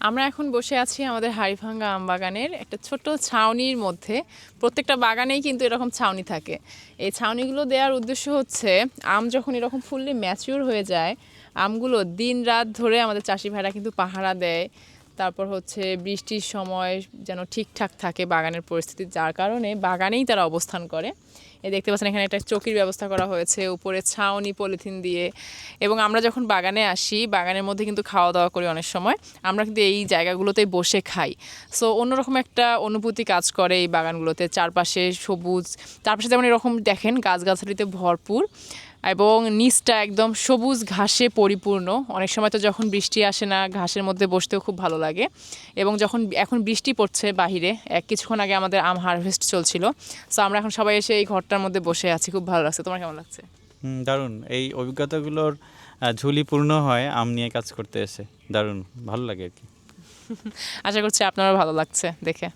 আমরা এখন বসে আছি আমাদের হাড়িভাঙ্গা আম বাগানের একটা ছোট ছাউনির মধ্যে। প্রত্যেকটা বাগানেই কিন্তু এরকম ছাউনি থাকে। এই ছাউনিগুলো দেওয়ার উদ্দেশ্য হচ্ছে, আম যখন এরকম ফুললি ম্যাচিউর হয়ে যায়, আমগুলো দিন রাত ধরে আমাদের চাষি ভাইরা কিন্তু পাহারা দেয়। তারপর হচ্ছে বৃষ্টির সময় যেন ঠিকঠাক থাকে বাগানের পরিস্থিতি, যার কারণে বাগানেই তারা অবস্থান করে। দেখতে পাচ্ছেন, এখানে একটা চকির ব্যবস্থা করা হয়েছে, উপরে ছাউনি, পলিথিন দিয়ে। এবং আমরা যখন বাগানে আসি, বাগানের মধ্যে কিন্তু খাওয়া দাওয়া করি অনেক সময়, আমরা কিন্তু এই জায়গাগুলোতেই বসে খাই। সো অন্যরকম একটা অনুভূতি কাজ করে এই বাগানগুলোতে, চারপাশে সবুজ, চারপাশে যেমন এরকম দেখেন, গাছগাছালিতে ভরপুর। এবং নিচটা একদম সবুজ ঘাসে পরিপূর্ণ। অনেক সময় তো যখন বৃষ্টি আসে না ঘাসের মধ্যে বসতেও খুব ভালো লাগে। এবং যখন এখন বৃষ্টি পড়ছে বাহিরে এক কিছুক্ষণ আগে আমাদের আম হারভেস্ট চলছিল। সো আমরা এখন সবাই এসে এই ঘরটার মধ্যে বসে আছি। খুব ভালো লাগছে। তোমার কেমন লাগছে? হুম, দারুণ। এই অভিজ্ঞতাগুলোর ঝুলি পূর্ণ হয় আম নিয়ে কাজ করতে এসে। দারুণ। ভালো লাগে আর কি। আশা করছি আপনারও ভালো লাগছে দেখে।